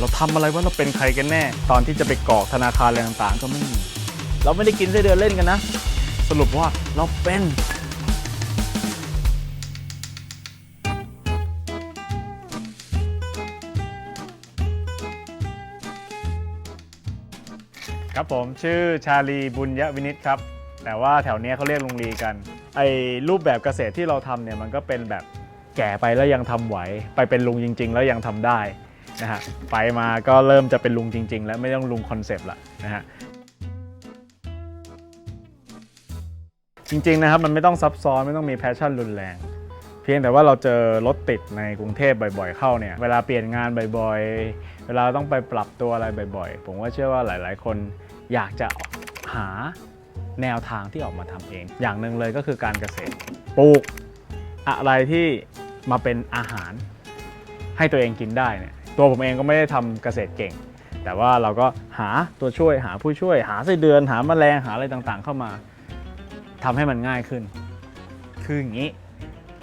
เราทำอะไรว่าเราเป็นใครกันแน่ ตอนที่จะไปกรอกธนาคารอะไรต่างๆ ก็ไม่มี เราไม่ได้กินไส้เดือนเล่นกันนะ สรุปว่าเราเป็นครับผมชื่อชาลีบุญยวินิตครับ แต่ว่าแถวเนี้ยเขาเรียกลุงลีกัน ไอ้รูปแบบเกษตรที่เราทำเนี่ยมันก็เป็นแบบแก่ไปแล้วยังทำไหว ไปเป็นลุงจริง ๆ แล้วยังทำได้ นะฮะไปมาก็เริ่มจะเป็นลุงจริง ๆ แล้วไม่ต้องลุงคอนเซปต์ละนะฮะจริงๆนะครับมันไม่ต้องซับซ้อนไม่ต้องมีแพชชั่นรุนแรง เพียงแต่ว่าเราเจอรถติดในกรุงเทพบ่อยๆเข้าเนี่ยเวลาเปลี่ยนงานบ่อยๆ เวลาต้องไปปรับตัวอะไรบ่อยๆ ผมว่าเชื่อว่าหลายๆ คนอยากจะหาแนวทางที่ออกมาทำเอง อย่างหนึ่งเลยก็คือการเกษตรปลูกอะไรที่มาเป็นอาหารให้ตัวเองกินได้เนี่ย ตัวผมเองก็ไม่ได้ทำเกษตรเก่ง แต่ว่าเราก็หาตัวช่วยหาผู้ช่วย หาไส้เดือนหาแมลงหาอะไรต่างๆ เข้ามาทำให้มันง่ายขึ้น คืออย่างนี้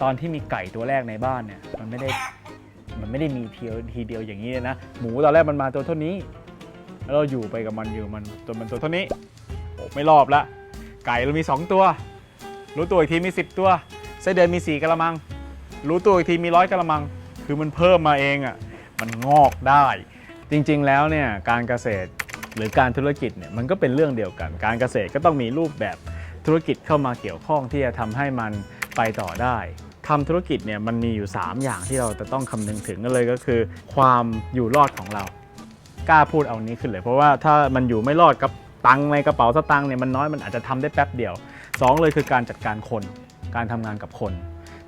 ตอนที่มีไก่ตัวแรกในบ้านเนี่ยมันไม่ได้มันไม่ได้มีเพียวทีเดียวอย่างนี้เลยนะ หมูตอนแรกมันมาตัวเท่านี้ แล้วเราอยู่ไปกับมันอยู่มันจนมันตัวเท่านี้โอ้ไม่รอบละไก่เรามี 2 ตัว รู้ตัวอีกทีมี 10 ตัวไส้เดือนมี 4กะละมัง รู้ตัวอีกทีมีร้อยกะละมัง คือมันเพิ่มมาเองอะ่ะ มันงอกได้ จริงๆแล้วเนี่ยการเกษตรหรือการธุรกิจเนี่ยมันก็เป็นเรื่องเดียวกัน การเกษตรก็ต้องมีรูปแบบธุรกิจเข้ามาเกี่ยวข้องที่จะทำให้มันไปต่อได้ทำธุรกิจเนี่ยมันมีอยู่ 3 อย่างที่เราจะต้องคำนึงถึงกันเลยก็คือ ความอยู่รอดของเรา กล้าพูดเอานี้ขึ้นเลย เพราะว่าถ้ามันอยู่ไม่รอดกับตังในกระเป๋าสตังค์เนี่ยมันน้อยมันอาจจะทำได้แป๊บเดียวสองเลยคือการจัดการคน การทำงานกับคน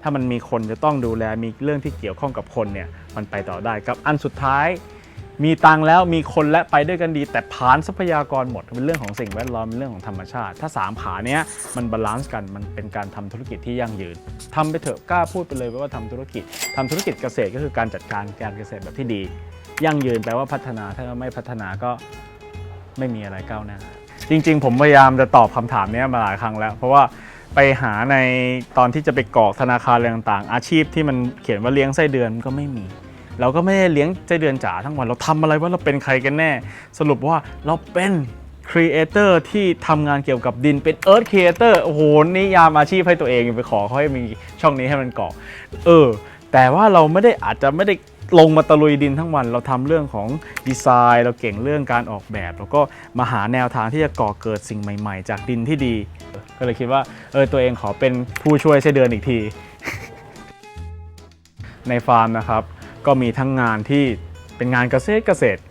ถ้ามันมีคนจะต้องดูแลมีเรื่องที่เกี่ยวข้องกับคนเนี่ย มันไปต่อได้กับ อันสุดท้ายมีตังแล้วมีคนและไปด้วยกันดี แต่ผานทรัพยากรหมดเป็นเรื่องของสิ่งแวดล้อมเป็นเรื่องของธรรมชาติ ถ้าสามผาเนี้ยมันบาลานซ์กันมันเป็นการทำธุรกิจที่ยั่งยืนทำไปเถอะกล้าพูดไปเลยว่าทำธุรกิจทำธุรกิจเกษตรก็คือการจัดการการเกษตรแบบที่ดี ยั่งยืนแปลว่าพัฒนาถ้าไม่พัฒนาก็ไม่มีอะไรก้าวหน้าจริง ๆ ผมพยายามจะตอบคำถามนี้มาหลายครั้งแล้ว เพราะว่า ไปหาในตอนที่จะไปกรอกธนาคารอะไรต่างๆ อาชีพที่มันเขียนว่าเลี้ยงไส้เดือนก็ไม่มี เราก็ไม่ได้เลี้ยงไส้เดือนจ๋าทั้งวันเราทำอะไรว่าเราเป็นใครกันแน่ สรุปว่าเราเป็นครีเอเตอร์ที่ทำงานเกี่ยวกับดินเป็นเอิร์ธครีเอเตอร์โอ้โหนิยามอาชีพให้ตัวเองไปขอเขาให้มีช่องนี้ให้มันกรอกเออแต่ว่าเราไม่ได้อาจจะไม่ได้ ลงมาตะลุยดินทั้งวัน เราทำเรื่องของดีไซน์ เราเก่งเรื่องการออกแบบ แล้วก็มาหาแนวทางที่จะก่อเกิดสิ่งใหม่ ๆ จากดินที่ดี ก็เลยคิดว่าเออตัวเองขอเป็นผู้ช่วยไสเดือนอีกที ในฟาร์มนะครับ ก็มีทั้งงานที่เป็นงานเกษตรเกษตร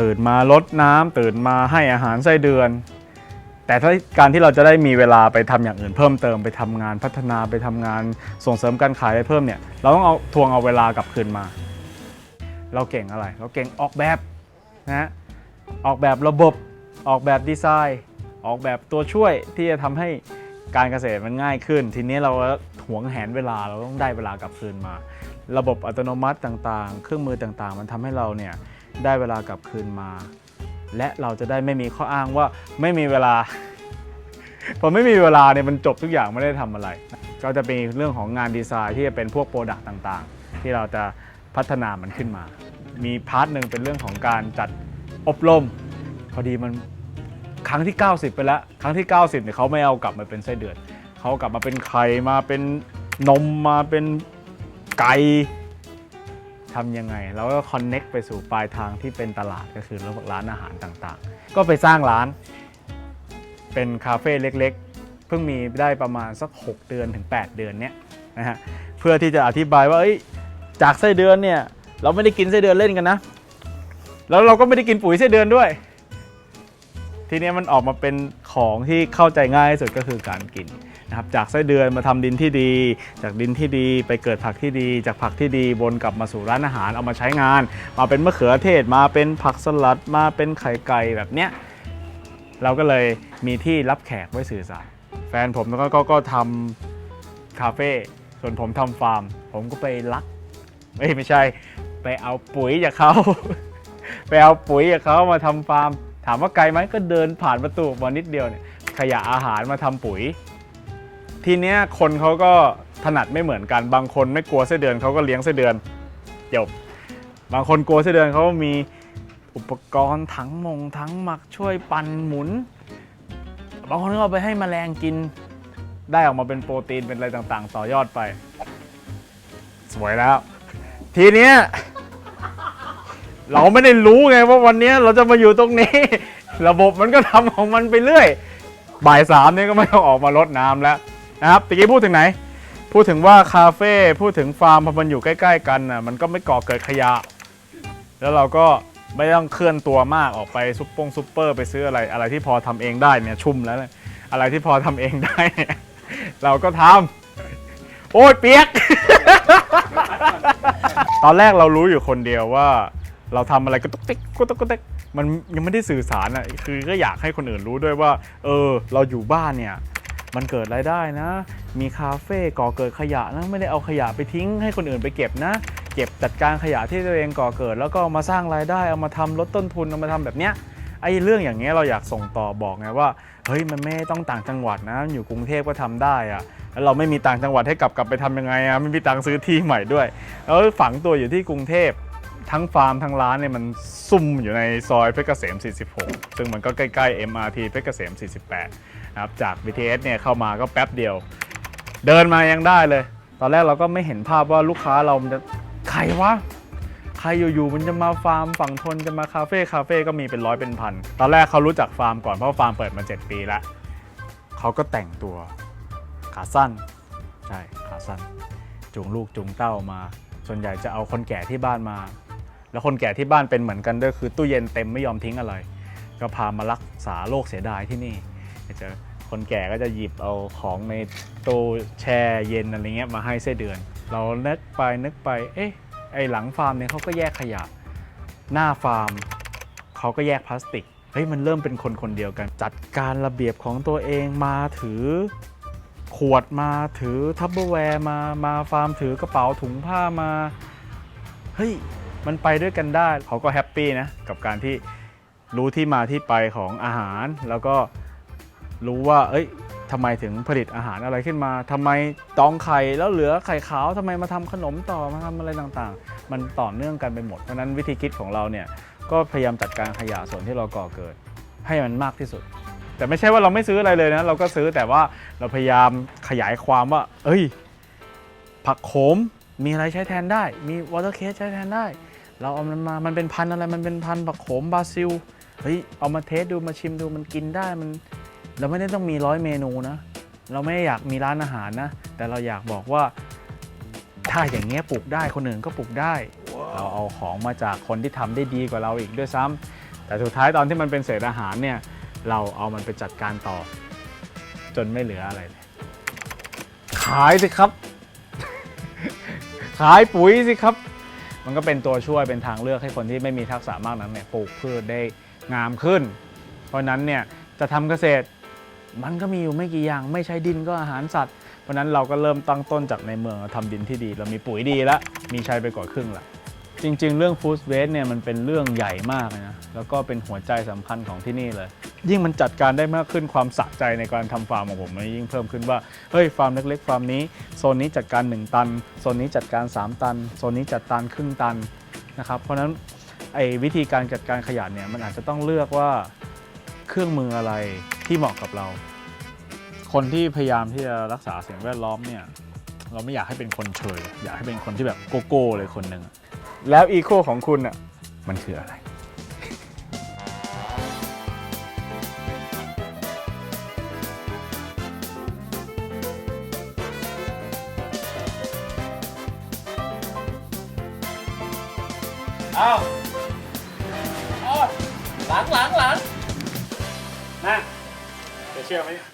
ตื่นมารดน้ำตื่นมาให้อาหารไส้เดือน แต่ถ้าการที่เราจะได้มีเวลาไปทำอย่างอื่นเพิ่มเติมไปทำงานพัฒนาไปทำงานส่งเสริมการขายได้เพิ่มเนี่ยเราต้องเอาทวงเอาเวลากลับคืนมา เราเก่งอะไร เราเก่งออกแบบนะออกแบบระบบออกแบบดีไซน์ ออกแบบตัวช่วยที่จะทำให้การเกษตรมันง่ายขึ้น ทีนี้เราหวงแหนเวลาเราต้องได้เวลากลับคืนมา ระบบอัตโนมัติต่างๆ เครื่องมือต่างๆ มันทำให้เราเนี่ยได้เวลากลับคืนมา และเราจะได้ไม่มีข้ออ้างว่าไม่มีเวลา พอไม่มีเวลาเนี่ยมันจบทุกอย่างไม่ได้ทำอะไร ก็จะเป็นเรื่องของงานดีไซน์ที่จะเป็นพวกโปรดักต์ต่างๆ ที่เราจะพัฒนามันขึ้นมา มีพาร์ทหนึ่งเป็นเรื่องของการจัดอบรม พอดีมันครั้งที่ 90 ไปแล้ว ครั้งที่ 90เนี่ยเขาไม่เอากลับมาเป็นไส้เดือน เขากลับมาเป็นไข่มาเป็นนมมาเป็นไก่ ทำยังไงแล้วก็คอนเน็กไปสู่ปลายทางที่เป็นตลาดก็คือร้านอาหารต่างๆ ก็ไปสร้างร้าน เป็นคาเฟ่เล็กๆ เพิ่งมีได้ประมาณสัก 6 เดือนถึง 8 เดือนเนี้ยนะฮะเพื่อที่จะอธิบายว่าเอ้จากไส้เดือนเนี่ยเราไม่ได้กินไส้เดือนเล่นกันนะ แล้วเราก็ไม่ได้กินปุ๋ยไส้เดือนด้วย ทีนี้มันออกมาเป็นของที่เข้าใจง่ายที่สุดก็คือการกิน นะครับจากไส้เดือนมาทำดินที่ดี จากดินที่ดีไปเกิดผักที่ดี จากผักที่ดีวนกลับมาสู่ร้านอาหารเอามาใช้งาน มาเป็นมะเขือเทศมาเป็นผักสลัดมาเป็นไข่ไก่แบบเนี้ยเราก็เลยมีที่รับแขกไว้สื่อสารแฟนผมก็ก็ก็ทำคาเฟ่ส่วนผมทำฟาร์ม ผมก็ไปลักไม่ไม่ใช่ ไปเอาปุ๋ยจากเขาไปเอาปุ๋ยจากเขามาทำฟาร์ม ถามว่าไกลไหมก็เดินผ่านประตูมานิดเดียวเนี่ยขยะอาหารมาทำปุ๋ย ทีเนี้ยคนเขาก็ถนัดไม่เหมือนกัน บางคนไม่กลัวไส้เดือนเขาก็เลี้ยงไส้เดือนจบบางคนกลัวไส้เดือนเขามีอุปกรณ์ถังมงถังหมักช่วยปั่นหมุน บางคนก็เอาไปให้แมลงกิน ได้ออกมาเป็นโปรตีนเป็นอะไรต่างๆ ต่อยอดไป สวยแล้ว ทีเนี้ยเราไม่ได้รู้ไงว่าวันเนี้ยเราจะมาอยู่ตรงนี้ ระบบมันก็ทำของมันไปเรื่อย บ่ายสามเนี่ยก็ไม่ต้องออกมารดน้ำแล้ว นะครับตะกี้พูดถึงไหน พูดถึงว่าคาเฟ่พูดถึงฟาร์มพอมันอยู่ใกล้ๆ กันน่ะมันก็ไม่ก่อเกิดขยะ แล้วเราก็ไม่ต้องเคลื่อนตัวมากออกไปซุปปงซุปเปอร์ไปซื้ออะไรอะไรที่พอทำเองได้เนี่ยชุ่มแล้วเนี่ยอะไรที่พอทำเองได้เนี่ยเราก็ทำโอ้ยเปียก ตอนแรกเรารู้อยู่คนเดียวว่า เราทำอะไรก็ตุ๊กติ๊กก็ตุ๊กติ๊กมันยังไม่ได้สื่อสารอะคือก็อยากให้คนอื่นรู้ด้วยว่า เออ เราอยู่บ้านเนี่ย มันเกิดรายได้นะ มีคาเฟ่ก่อเกิดขยะนะไม่ได้เอาขยะไปทิ้งให้คนอื่นไปเก็บนะ เก็บจัดการขยะที่ตัวเองก่อเกิด แล้วก็มาสร้างรายได้เอามาทำลดต้นทุนเอามาทำแบบเนี้ยไอ้เรื่องอย่างเงี้ยเราอยากส่งต่อบอกไงว่าเฮ้ยมันไม่ต้องต่างจังหวัดนะ อยู่กรุงเทพก็ทำได้อะแล้วเราไม่มีต่างจังหวัดให้กลับกลับไปทำยังไงอะไม่มีตังค์ซื้อที่ใหม่ด้วยแล้วฝังตัวอยู่ที่กรุงเทพทั้งฟาร์มทั้งร้านเนี่ยมันซุ่มอยู่ในซอยเพชรเกษม 46 ซึ่งมันก็ใกล้ๆ MRT เพชรเกษม 48 นะครับจาก BTS เนี่ยเข้ามาก็แป๊บเดียว เดินมายังได้เลย ตอนแรกเราก็ไม่เห็นภาพว่าลูกค้าเรามันจะใครวะใครอยู่ๆมันจะมาฟาร์มฝั่งทนจะมาคาเฟ่คาเฟ่ก็มีเป็นร้อยเป็นพันตอนแรกเขารู้จักฟาร์มก่อนเพราะฟาร์มเปิดมา 7 ปีแล้วเขาก็แต่งตัวขาสั้นใช่ขาสั้นจูงลูกจูงเต้ามา ส่วนใหญ่จะเอาคนแก่ที่บ้านมา แล้วคนแก่ที่บ้านเป็นเหมือนกันด้วยคือตู้เย็นเต็มไม่ยอมทิ้งอะไร ก็พามารักษาโรคเสียดายที่นี่ จะเจอคนแก่ก็จะหยิบเอาของในตู้แช่เย็นอะไรเงี้ยมาให้ไส้เดือน เรานึกไปนึกไป เอ๊ะไอหลังฟาร์มเนี่ยเขาก็แยกขยะ หน้าฟาร์มเขาก็แยกพลาสติกเฮ้ยมันเริ่มเป็นคนคนเดียวกัน จัดการระเบียบของตัวเองมาถือขวดมาถือทับเบอร์แวร์มามาฟาร์มถือกระเป๋าถุงผ้ามาเฮ้ยมันไปด้วยกันได้เขาก็แฮปปี้นะกับการที่รู้ที่มาที่ไปของอาหารแล้วก็ รู้ว่า เอ้ยทำไมถึงผลิตอาหารอะไรขึ้นมาทำไมตองไข่แล้วเหลือไข่ขาวทำไมมาทำขนมต่อมาทำอะไรต่างๆ มันต่อเนื่องกันไปหมด เพราะนั้นวิธีคิดของเราเนี่ยก็พยายามจัดการขยะส่วนที่เราก่อเกิด ให้มันมากที่สุด แต่ไม่ใช่ว่าเราไม่ซื้ออะไรเลยนะ เราก็ซื้อแต่ว่าเราพยายามขยายความว่า เอ้ย ผักโขมมีอะไรใช้แทนได้ มีวอเตอร์เคสใช้แทนได้ เราเอามันมา มันเป็นพันอะไร มันเป็นพันผักโขมบราซิล เฮ้ย เอามาเทสดูมาชิมดูมันกินได้มัน เราไม่ได้ต้องมีร้อยเมนูนะ เราไม่ได้อยากมีร้านอาหารนะ แต่เราอยากบอกว่า ถ้าอย่างเงี้ยปลูกได้คนอื่นก็ปลูกได้ เราเอาของมาจากคนที่ทำได้ดีกว่าเราอีกด้วยซ้ำแต่สุดท้ายตอนที่มันเป็นเศษอาหารเนี่ย เราเอามันไปจัดการต่อ จนไม่เหลืออะไรเลยขายสิครับ ขายปุ๋ยสิครับ มันก็เป็นตัวช่วยเป็นทางเลือกให้คนที่ไม่มีทักษะมากนั้นเนี่ยปลูกพืชได้งามขึ้น เพราะนั้นเนี่ยจะทำเกษตร มันก็มีอยู่ไม่กี่อย่างไม่ใช้ดินก็อาหารสัตว์ เพราะนั้นเราก็เริ่มตั้งต้นจากในเมืองเราทำดินที่ดี เรามีปุ๋ยดีแล้วมีใช้ไปกว่าครึ่งละจริง ๆ เรื่องฟู้ดเวสเนี่ยมันเป็นเรื่องใหญ่มากนะแล้วก็เป็นหัวใจสำคัญของที่นี่เลย ยิ่งมันจัดการได้มากขึ้นความสะใจในการทำฟาร์มของผมมันยิ่งเพิ่มขึ้นว่าเฮ้ยฟาร์มเล็กๆฟาร์มนี้โซนนี้จัดการ 1 ตันโซนนี้จัดการ 3 ตันโซนนี้จัดการครึ่งตันนะครับเพราะฉะนั้นไอ้วิธีการจัดการขยะเนี่ยมันอาจจะต้องเลือกว่าเครื่องมืออะไรที่เหมาะกับเรา คนที่พยายามที่จะรักษาสิ่งแวดล้อมเนี่ยเราไม่อยากให้เป็นคนเฉย อยากให้เป็นคนที่แบบโกโก้เลยคนหนึ่งอะแล้วอีโคของคุณอะมันคืออะไรเอาเอาหลังหลังหลังนะจะเชื่อไหมเนี่ย